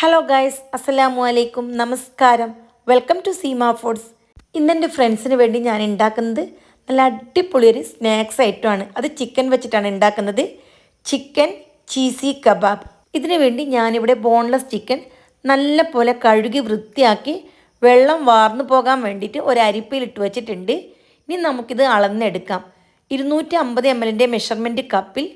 Hello guys അസ്സലാമു അലൈക്കും നമസ്കാരം വെൽക്കം ടു സീമ ഫുഡ്സ് ഇന്നെന്റെ ഫ്രണ്ട്സിന് വേണ്ടി ഞാൻ ഉണ്ടാക്കുന്നത് നല്ല അടിപൊളി ഒരു സ്നാക്സ് ഐറ്റമാണ് അത് ചിക്കൻ വെച്ചിട്ടാണ് ഉണ്ടാക്കുന്നത്. ചിക്കൻ ചീസി കബാബ് ഇതിനു വേണ്ടി ഞാനിവിടെ ബോൺലെസ് ചിക്കൻ നല്ല പോലെ കഴുകി വൃത്തിയാക്കി വെള്ളം വാർന്നു പോകാൻ വേണ്ടിയിട്ട് ഒരു അരിപ്പയിലിട്ട് വെച്ചിട്ടുണ്ട്. ഇനി നമുക്കിത് അളന്നെടുക്കാം. ഇരുന്നൂറ്റി അമ്പത് എം എല്ലിന്റെ മെഷർമെന്റ് കപ്പിൽ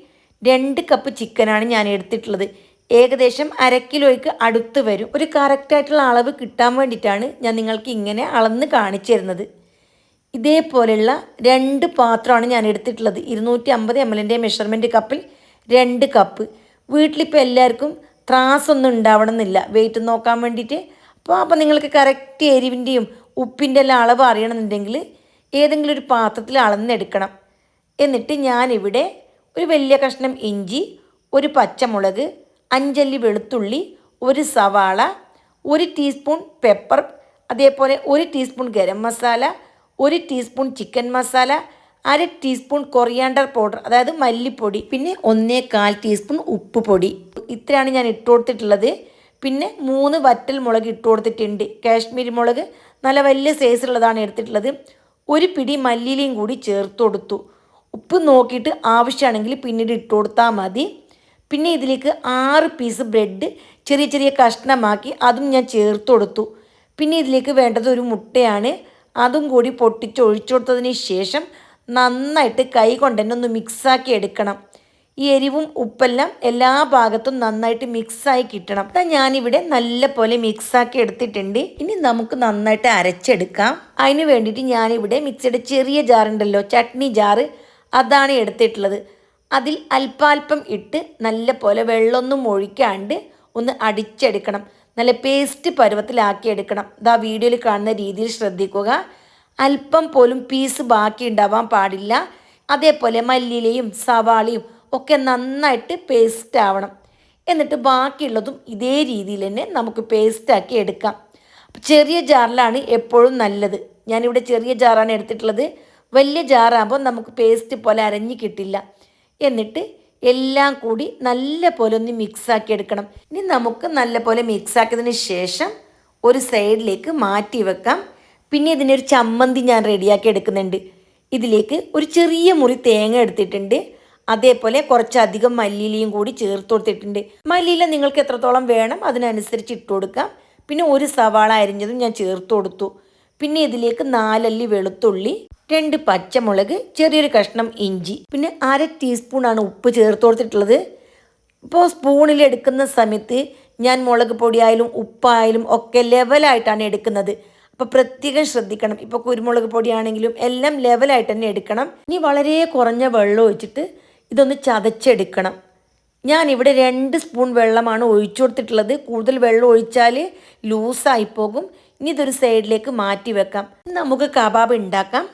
രണ്ട് കപ്പ് ചിക്കനാണ് ഞാൻ എടുത്തിട്ടുള്ളത്. ഏകദേശം അര കിലോയ്ക്ക് അടുത്ത് വരും. ഒരു കറക്റ്റായിട്ടുള്ള അളവ് കിട്ടാൻ വേണ്ടിയിട്ടാണ് ഞാൻ നിങ്ങൾക്ക് ഇങ്ങനെ അളന്ന് കാണിച്ചു തരുന്നത്. ഇതേപോലെയുള്ള രണ്ട് പാത്രമാണ് ഞാൻ എടുത്തിട്ടുള്ളത്. ഇരുന്നൂറ്റി അമ്പത് എം എല്ലിന്റെ മെഷർമെന്റ് കപ്പിൽ രണ്ട് കപ്പ് വീട്ടിലിപ്പോൾ എല്ലാവർക്കും ത്രാസൊന്നും ഉണ്ടാവണം എന്നില്ല വെയിറ്റ് നോക്കാൻ വേണ്ടിയിട്ട്. അപ്പോൾ അപ്പോൾ നിങ്ങൾക്ക് കറക്റ്റ് എരിവിന്റെയും ഉപ്പിന്റെ എല്ലാം അളവ് അറിയണമെന്നുണ്ടെങ്കിൽ ഏതെങ്കിലും ഒരു പാത്രത്തിൽ അളന്നെടുക്കണം എന്നിട്ട് ഞാനിവിടെ ഒരു വലിയ കഷ്ണം ഇഞ്ചി ഒരു പച്ചമുളക് അഞ്ചല്ലി വെളുത്തുള്ളി ഒരു സവാള ഒരു ടീസ്പൂൺ പെപ്പർ അതേപോലെ ഒരു ടീസ്പൂൺ ഗരം മസാല ഒരു ടീസ്പൂൺ ചിക്കൻ മസാല അര ടീസ്പൂൺ കൊറിയാണ്ടർ പൗഡർ അതായത് മല്ലിപ്പൊടി പിന്നെ ഒന്നേ കാൽ ടീസ്പൂൺ ഉപ്പ് പൊടി. ഇത്രയാണ് ഞാൻ ഇട്ട് കൊടുത്തിട്ടുള്ളത്. പിന്നെ മൂന്ന് വറ്റൽ മുളക് ഇട്ട് കൊടുത്തിട്ടുണ്ട്. കാശ്മീരി മുളക് നല്ല വലിയ സൈസുള്ളതാണ് എടുത്തിട്ടുള്ളത്. ഒരു പിടി മല്ലിയിലയും കൂടി ചേർത്ത് കൊടുത്തു. ഉപ്പ് നോക്കിയിട്ട് ആവശ്യമാണെങ്കിൽ പിന്നീട് ഇട്ട് കൊടുത്താൽ മതി. പിന്നെ ഇതിലേക്ക് ആറ് പീസ് ബ്രെഡ് ചെറിയ ചെറിയ കഷ്ണമാക്കി അതും ഞാൻ ചേർത്ത് കൊടുത്തു. പിന്നെ ഇതിലേക്ക് വേണ്ടത് ഒരു മുട്ടയാണ്. അതും കൂടി പൊട്ടിച്ച് ഒഴിച്ചു കൊടുത്തതിന് ശേഷം നന്നായിട്ട് കൈ കൊണ്ട് തന്നെ ഒന്ന് മിക്സാക്കി എടുക്കണം. ഈ എരിവും ഉപ്പെല്ലാം എല്ലാ ഭാഗത്തും നന്നായിട്ട് മിക്സായി കിട്ടണം. അപ്പം ഞാനിവിടെ നല്ല പോലെ മിക്സാക്കി എടുത്തിട്ടുണ്ട്. ഇനി നമുക്ക് നന്നായിട്ട് അരച്ചെടുക്കാം. അതിന് വേണ്ടിയിട്ട് ഞാനിവിടെ മിക്സിയുടെ ചെറിയ ജാറുണ്ടല്ലോ ചട്നി ജാറ് അതാണ് എടുത്തിട്ടുള്ളത്. അതിൽ അല്പാൽപ്പം ഇട്ട് നല്ല പോലെ വെള്ളമൊന്നും ഒഴിക്കാണ്ട് ഒന്ന് അടിച്ചെടുക്കണം. നല്ല പേസ്റ്റ് പരുവത്തിലാക്കി എടുക്കണം ഇതാ വീഡിയോയിൽ കാണുന്ന രീതിയിൽ ശ്രദ്ധിക്കുക. അല്പം പോലും പീസ് ബാക്കി ഉണ്ടാവാൻ പാടില്ല. അതേപോലെ മല്ലിയിലയും സവാളയും ഒക്കെ നന്നായിട്ട് പേസ്റ്റ് ആവണം. എന്നിട്ട് ബാക്കിയുള്ളതും ഇതേ രീതിയിൽ തന്നെ നമുക്ക് പേസ്റ്റാക്കി എടുക്കാം. ചെറിയ ജാറിലാണ് എപ്പോഴും നല്ലത്. ഞാനിവിടെ ചെറിയ ജാറാണ് എടുത്തിട്ടുള്ളത്. വലിയ ജാറാകുമ്പോൾ നമുക്ക് പേസ്റ്റ് പോലെ അരഞ്ഞു കിട്ടില്ല. എന്നിട്ട് എല്ലാം കൂടി നല്ല പോലെ ഒന്ന് മിക്സാക്കി എടുക്കണം ഇനി നമുക്ക് നല്ല പോലെ മിക്സാക്കിയതിന് ശേഷം ഒരു സൈഡിലേക്ക് മാറ്റി വെക്കാം. പിന്നെ ഇതിനൊരു ചമ്മന്തി ഞാൻ റെഡിയാക്കി എടുക്കുന്നുണ്ട് ഇതിലേക്ക് ഒരു ചെറിയ മുറി തേങ്ങ എടുത്തിട്ടുണ്ട്. അതേപോലെ കുറച്ചധികം മല്ലിയിലയും കൂടി ചേർത്ത് കൊടുത്തിട്ടുണ്ട്. മല്ലിയില നിങ്ങൾക്ക് എത്രത്തോളം വേണം അതിനനുസരിച്ച് ഇട്ട് കൊടുക്കാം. പിന്നെ ഒരു സവാള അരിഞ്ഞതും ഞാൻ ചേർത്ത് കൊടുത്തു. പിന്നെ ഇതിലേക്ക് നാലല്ലി വെളുത്തുള്ളി രണ്ട് പച്ചമുളക് ചെറിയൊരു കഷ്ണം ഇഞ്ചി പിന്നെ അര ടീസ്പൂണാണ് ഉപ്പ് ചേർത്ത് കൊടുത്തിട്ടുള്ളത്. ഇപ്പോൾ സ്പൂണിൽ എടുക്കുന്ന സമയത്ത് ഞാൻ മുളക് പൊടിയായാലും ഉപ്പായാലും ഒക്കെ ലെവലായിട്ടാണ് എടുക്കുന്നത്. അപ്പോൾ പ്രത്യേകം ശ്രദ്ധിക്കണം. ഇപ്പോൾ കുരുമുളക് പൊടിയാണെങ്കിലും എല്ലാം ലെവലായിട്ട് തന്നെ എടുക്കണം. ഇനി വളരെ കുറഞ്ഞ വെള്ളം ഒഴിച്ചിട്ട് ഇതൊന്ന് ചതച്ചെടുക്കണം. ഞാൻ ഇവിടെ രണ്ട് സ്പൂൺ വെള്ളമാണ് ഒഴിച്ചു കൊടുത്തിട്ടുള്ളത്. കൂടുതൽ വെള്ളം ഒഴിച്ചാൽ ലൂസായി പോകും. ഇനി ഇതൊരു സൈഡിലേക്ക് മാറ്റി വെക്കാം. നമുക്ക് കബാബ് ഉണ്ടാക്കാം.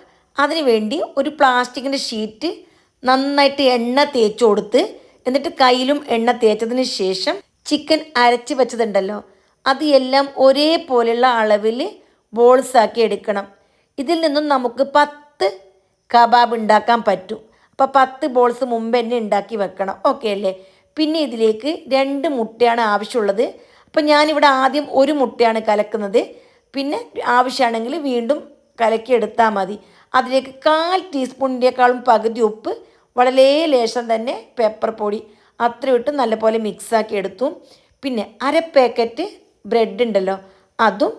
അതിന് വേണ്ടി ഒരു പ്ലാസ്റ്റിക്കിന്റെ ഷീറ്റ് നന്നായിട്ട് എണ്ണ തേച്ച് കൊടുത്ത് എന്നിട്ട് കയ്യിലും എണ്ണ തേച്ചതിന് ശേഷം ചിക്കൻ അരച്ച് വെച്ചതുണ്ടല്ലോ അത് എല്ലാം ഒരേപോലെയുള്ള അളവിൽ ബോൾസ് ആക്കി എടുക്കണം. ഇതിൽ നിന്നും നമുക്ക് പത്ത് കബാബ് ഉണ്ടാക്കാൻ പറ്റും. അപ്പോൾ പത്ത് ബോൾസ് മുമ്പ് തന്നെ ഉണ്ടാക്കി വെക്കണം. ഓക്കെ അല്ലേ? പിന്നെ ഇതിലേക്ക് രണ്ട് മുട്ടയാണ് ആവശ്യമുള്ളത്. അപ്പോൾ ഞാനിവിടെ ആദ്യം ഒരു മുട്ടയാണ് കലക്കുന്നത്. പിന്നെ ആവശ്യമാണെങ്കിൽ വീണ്ടും കലക്കി എടുത്താൽ മതി. അതിലേക്ക് കാൽ ടീസ്പൂണിന്റെക്കാളും പകുതി ഉപ്പ് വളരെ ലേശം തന്നെ പെപ്പർ പൊടി. അത്ര ഇട്ട് നല്ലപോലെ മിക്സാക്കി എടുത്തു. പിന്നെ അര പാക്കറ്റ് ബ്രെഡ് ഉണ്ടല്ലോ അതും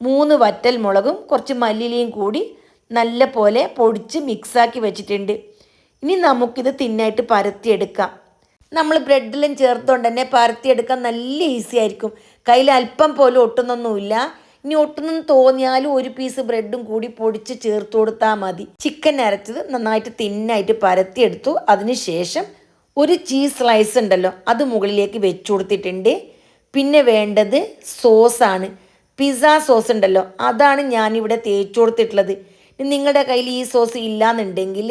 മൂന്ന് വറ്റൽ മുളകും കുറച്ച് മല്ലിയിലയും കൂടി നല്ല പോലെ പൊടിച്ച് മിക്സാക്കി വെച്ചിട്ടുണ്ട്. ഇനി നമുക്കിത് തിന്നായിട്ട് പരത്തിയെടുക്കാം. നമ്മൾ ബ്രെഡിലും ചേർത്തുകൊണ്ട് തന്നെ പരത്തിയെടുക്കാൻ നല്ല ഈസി ആയിരിക്കും. കയ്യിൽ അല്പം പോലും ഒട്ടുന്നൊന്നുമില്ല. ഇനി ഒട്ടൊന്നും തോന്നിയാലും ഒരു പീസ് ബ്രെഡും കൂടി പൊടിച്ച് ചേർത്ത് കൊടുത്താൽ മതി. ചിക്കൻ അരച്ചത് നന്നായിട്ട് തിന്നായിട്ട് പരത്തിയെടുത്തു. അതിനുശേഷം ഒരു ചീസ് സ്ലൈസ് ഉണ്ടല്ലോ അത് മുകളിലേക്ക് വെച്ച് കൊടുത്തിട്ടുണ്ട്. പിന്നെ വേണ്ടത് സോസാണ് പിസ്സ സോസ് ഉണ്ടല്ലോ അതാണ് ഞാനിവിടെ തേച്ച് കൊടുത്തിട്ടുള്ളത്. നിങ്ങളുടെ കയ്യിൽ ഈ സോസ് ഇല്ലാന്നുണ്ടെങ്കിൽ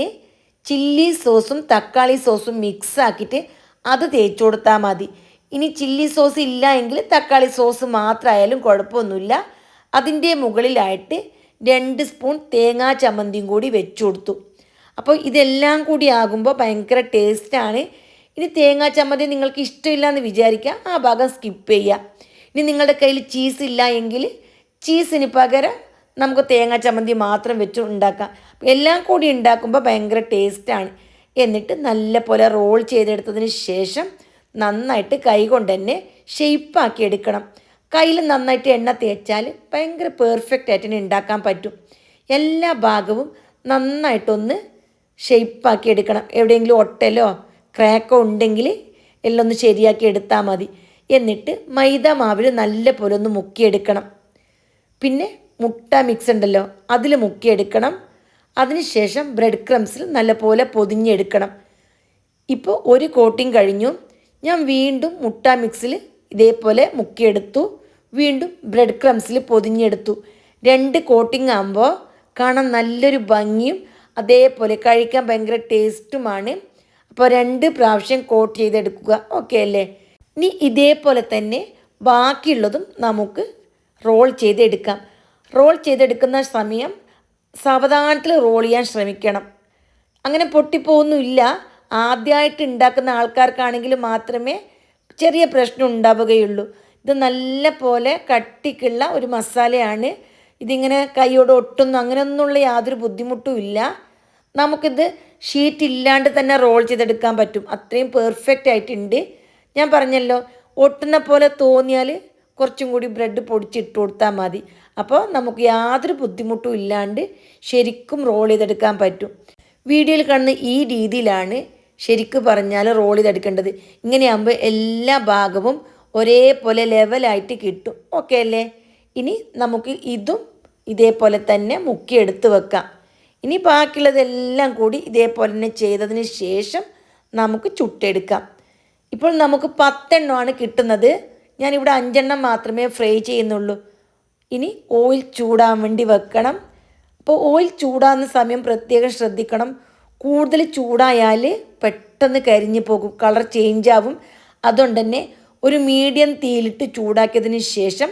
ചില്ലി സോസും തക്കാളി സോസും മിക്സ് ആക്കിയിട്ട് അത് തേച്ച് കൊടുത്താൽ മതി. ഇനി ചില്ലി സോസ് ഇല്ല എങ്കിൽ തക്കാളി സോസ് മാത്രമായാലും കുഴപ്പമൊന്നുമില്ല. അതിന്റെ മുകളിലായിട്ട് രണ്ട് സ്പൂൺ തേങ്ങാ ചമ്മന്തിയും കൂടി വെച്ചു കൊടുത്തു. അപ്പോൾ ഇതെല്ലാം കൂടി ആകുമ്പോൾ ഭയങ്കര ടേസ്റ്റാണ്. ഇനി തേങ്ങാ ചമ്മന്തി നിങ്ങൾക്ക് ഇഷ്ടമില്ല എന്ന് വിചാരിക്കുക. ആ ഭാഗം സ്കിപ്പ് ചെയ്യുക. ഇനി നിങ്ങളുടെ കയ്യിൽ ചീസ് ഇല്ല എങ്കിൽ ചീസിന് പകരം നമുക്ക് തേങ്ങാ ചമ്മന്തി മാത്രം വെച്ച് ഉണ്ടാക്കാം. എല്ലാം കൂടി ഉണ്ടാക്കുമ്പോൾ ഭയങ്കര ടേസ്റ്റാണ്. എന്നിട്ട് നല്ല പോലെ റോൾ ചെയ്തെടുത്തതിന് ശേഷം നന്നായിട്ട് കൈ കൊണ്ട് തന്നെ ഷെയ്പ്പാക്കി എടുക്കണം. കയ്യിൽ നന്നായിട്ട് എണ്ണ തേച്ചാൽ ഭയങ്കര പെർഫെക്റ്റ് ആയിട്ട് ഉണ്ടാക്കാൻ പറ്റും. എല്ലാ ഭാഗവും നന്നായിട്ടൊന്ന് ഷെയ്പ്പാക്കി എടുക്കണം. എവിടെയെങ്കിലും ഒട്ടലോ ക്രാക്കോ ഉണ്ടെങ്കിൽ എല്ലാം ഒന്ന് ശരിയാക്കി എടുത്താൽ മതി. എന്നിട്ട് മൈദ മാവിൽ നല്ല പോലെ ഒന്ന് മുക്കിയെടുക്കണം. പിന്നെ മുട്ട മിക്സ് ഉണ്ടല്ലോ അതിൽ മുക്കിയെടുക്കണം. അതിനുശേഷം ബ്രെഡ് ക്രംസിൽ നല്ല പോലെ പൊതിഞ്ഞെടുക്കണം. ഇപ്പോൾ ഒരു കോട്ടിങ് കഴിഞ്ഞു. ഞാൻ വീണ്ടും മുട്ട മിക്സിൽ ഇതേപോലെ മുക്കിയെടുത്തു. വീണ്ടും ബ്രെഡ് ക്രംസിൽ പൊതിഞ്ഞെടുത്തു. രണ്ട് കോട്ടിംഗ് ആകുമ്പോൾ കാണാൻ നല്ലൊരു ഭംഗിയും അതേപോലെ കഴിക്കാൻ ഭയങ്കര ടേസ്റ്റുമാണ്. അപ്പോൾ രണ്ട് പ്രാവശ്യം കോട്ട് ചെയ്തെടുക്കുക. ഓക്കെ അല്ലേ? ഇനി ഇതേപോലെ തന്നെ ബാക്കിയുള്ളതും നമുക്ക് റോൾ ചെയ്തെടുക്കാം. റോൾ ചെയ്തെടുക്കുന്ന സമയം സാവധാനത്തിൽ റോൾ ചെയ്യാൻ ശ്രമിക്കണം. അങ്ങനെ പൊട്ടിപ്പോകുന്നില്ല ആദ്യമായിട്ട് ഉണ്ടാക്കുന്ന ആൾക്കാർക്കാണെങ്കിൽ മാത്രമേ ചെറിയ പ്രശ്നം ഉണ്ടാവുകയുള്ളൂ. ഇത് നല്ല പോലെ കട്ടിക്കുള്ള ഒരു മസാലയാണ്. ഇതിങ്ങനെ കൈയോട് ഒട്ടുന്നു. അങ്ങനെയൊന്നുള്ള യാതൊരു ബുദ്ധിമുട്ടും ഇല്ല. നമുക്കിത് ഷീറ്റ് ഇല്ലാണ്ട് തന്നെ റോൾ ചെയ്തെടുക്കാൻ പറ്റും. അത്രയും പെർഫെക്റ്റ് ആയിട്ടുണ്ട്. ഞാൻ പറഞ്ഞല്ലോ ഒട്ടുന്ന പോലെ തോന്നിയാൽ കുറച്ചും കൂടി ബ്രെഡ് പൊടിച്ചിട്ട് കൊടുത്താൽ മതി. അപ്പോൾ നമുക്ക് യാതൊരു ബുദ്ധിമുട്ടും ഇല്ലാണ്ട് ശരിക്കും റോൾ ചെയ്തെടുക്കാൻ പറ്റും. വീഡിയോയിൽ കാണുന്ന ഈ രീതിയിലാണ് ശരിക്കും പറഞ്ഞാൽ റോൾ ചെയ്തെടുക്കേണ്ടത്. ഇങ്ങനെയാകുമ്പോൾ എല്ലാ ഭാഗവും ഒരേപോലെ ലെവലായിട്ട് കിട്ടും. ഓക്കെ അല്ലേ? ഇനി നമുക്ക് ഇതും ഇതേപോലെ തന്നെ മുക്കിയെടുത്ത് വെക്കാം. ഇനി ബാക്കിയുള്ളതെല്ലാം കൂടി ഇതേപോലെ തന്നെ ചെയ്തതിന് ശേഷം നമുക്ക് ചുട്ടെടുക്കാം. ഇപ്പോൾ നമുക്ക് പത്തെണ്ണമാണ് കിട്ടുന്നത്. ഞാനിവിടെ അഞ്ചെണ്ണം മാത്രമേ ഫ്രൈ ചെയ്യുന്നുള്ളൂ. ഇനി ഓയിൽ ചൂടാൻ വേണ്ടി വെക്കണം. അപ്പോൾ ഓയിൽ ചൂടാകുന്ന സമയം പ്രത്യേകം ശ്രദ്ധിക്കണം. കൂടുതൽ ചൂടായാൽ പെട്ടെന്ന് കരിഞ്ഞു പോകും. കളർ ചേഞ്ച് ആവും. അതുകൊണ്ട് തന്നെ ഒരു മീഡിയം തീയിലിട്ട് ചൂടാക്കിയതിന് ശേഷം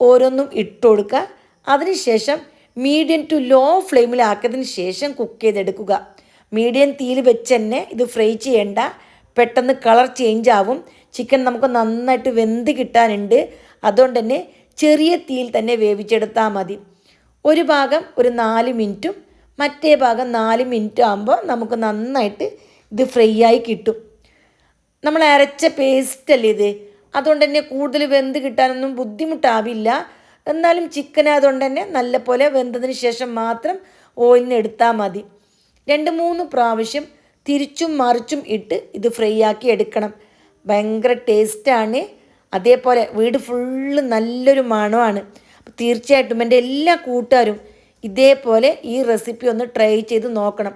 ഓരോന്നും ഇട്ട് കൊടുക്കുക അതിനുശേഷം മീഡിയം ടു ലോ ഫ്ലെയിമിലാക്കിയതിന് ശേഷം കുക്ക് ചെയ്തെടുക്കുക. മീഡിയം തീയിൽ വെച്ച് തന്നെ ഇത് ഫ്രൈ ചെയ്യേണ്ട. പെട്ടെന്ന് കളർ ചേഞ്ച് ആവും. ചിക്കൻ നമുക്ക് നന്നായിട്ട് വെന്ത് കിട്ടാനുണ്ട്. അതുകൊണ്ട് തന്നെ ചെറിയ തീയിൽ തന്നെ വേവിച്ചെടുത്താൽ മതി. ഒരു ഭാഗം ഒരു നാല് മിനിറ്റും മറ്റേ ഭാഗം നാല് മിനിറ്റ് ആകുമ്പോൾ നമുക്ക് നന്നായിട്ട് ഇത് ഫ്രൈ ആയി കിട്ടും. നമ്മൾ അരച്ച പേസ്റ്റ് അല്ലേ ഇത്? അതുകൊണ്ട് തന്നെ കൂടുതൽ വെന്ത് കിട്ടാനൊന്നും ബുദ്ധിമുട്ടാവില്ല. എന്നാലും ചിക്കൻ ആയതുകൊണ്ട് തന്നെ നല്ലപോലെ വെന്തതിന് ശേഷം മാത്രം ഓയിൽ നിന്ന് എടുത്താൽ മതി. രണ്ട് മൂന്ന് പ്രാവശ്യം തിരിച്ചും മറിച്ചും ഇട്ട് ഇത് ഫ്രൈ ആക്കി എടുക്കണം. ഭയങ്കര ടേസ്റ്റാണ് അതേപോലെ വീട് ഫുള്ള് നല്ലൊരു മണമാണ്. തീർച്ചയായിട്ടും എന്റെ എല്ലാ കൂട്ടുകാരും ഇതേപോലെ ഈ റെസിപ്പി ഒന്ന് ട്രൈ ചെയ്ത് നോക്കണം.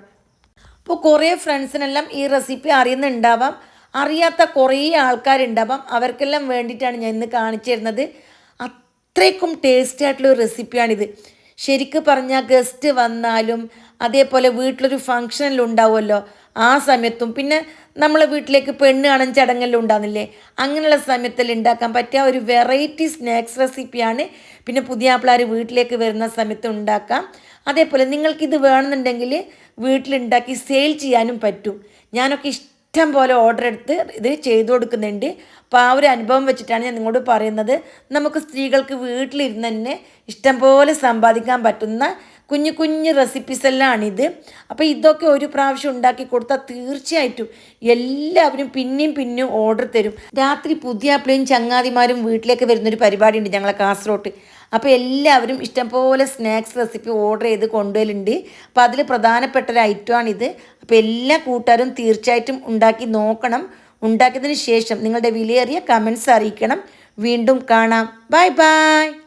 അപ്പോൾ കുറേ ഫ്രണ്ട്സിനെല്ലാം ഈ റെസിപ്പി അറിയുന്നുണ്ടാവാം. അറിയാത്ത കുറേ ആൾക്കാരുണ്ട്. അപ്പം അവർക്കെല്ലാം വേണ്ടിയിട്ടാണ് ഞാൻ ഇന്ന് കാണിച്ചു തരുന്നത് അത്രയ്ക്കും ടേസ്റ്റി ആയിട്ടുള്ള ഒരു റെസിപ്പിയാണിത് ശരിക്കും പറഞ്ഞാൽ ഗസ്റ്റ് വന്നാലും അതേപോലെ വീട്ടിലൊരു ഫങ്ഷനെല്ലാം ഉണ്ടാവുമല്ലോ. ആ സമയത്തും പിന്നെ നമ്മളെ വീട്ടിലേക്ക് പെണ്ണ് കാണാൻ ചടങ്ങെല്ലാം ഉണ്ടാകുന്നില്ലേ അങ്ങനെയുള്ള സമയത്തിൽ ഉണ്ടാക്കാൻ പറ്റിയ ഒരു വെറൈറ്റി സ്നാക്സ് റെസിപ്പിയാണ് പിന്നെ പുതിയ ആപ്പിളാർ വീട്ടിലേക്ക് വരുന്ന സമയത്ത് ഉണ്ടാക്കാം. അതേപോലെ നിങ്ങൾക്കിത് വേണമെന്നുണ്ടെങ്കിൽ വീട്ടിലുണ്ടാക്കി സെയിൽ ചെയ്യാനും പറ്റും. ഞാനൊക്കെ ഇഷ്ടം പോലെ ഓർഡർ എടുത്ത് ഇത് ചെയ്തു കൊടുക്കുന്നുണ്ട്. അപ്പോൾ ആ ഒരു അനുഭവം വെച്ചിട്ടാണ് ഞാൻ നിങ്ങളോട് പറയുന്നത്. നമുക്ക് സ്ത്രീകൾക്ക് വീട്ടിലിരുന്ന് തന്നെ ഇഷ്ടം പോലെ സമ്പാദിക്കാൻ പറ്റുന്ന കുഞ്ഞു കുഞ്ഞു റെസിപ്പീസ് എല്ലാം ആണിത് അപ്പോൾ ഇതൊക്കെ ഒരു പ്രാവശ്യം ഉണ്ടാക്കി കൊടുത്താൽ തീർച്ചയായിട്ടും എല്ലാവരും പിന്നെയും പിന്നെയും ഓർഡർ തരും. രാത്രി പുതിയ അപ്പിളിയും ചങ്ങാതിമാരും വീട്ടിലേക്ക് വരുന്നൊരു പരിപാടിയുണ്ട് ഞങ്ങളെ കാസർഗോട്ട്. അപ്പോൾ എല്ലാവരും ഇഷ്ടംപോലെ സ്നാക്സ് റെസിപ്പി ഓർഡർ ചെയ്ത് കൊണ്ടുവരുന്നുണ്ട് അപ്പോൾ അതിൽ പ്രധാനപ്പെട്ട ഒരു ഐറ്റമാണിത്. അപ്പോൾ എല്ലാ കൂട്ടുകാരും തീർച്ചയായിട്ടും ഉണ്ടാക്കി നോക്കണം. ഉണ്ടാക്കിയതിന് ശേഷം നിങ്ങളുടെ വിലയേറിയ കമൻസ് അറിയിക്കണം. വീണ്ടും കാണാം. Bye bye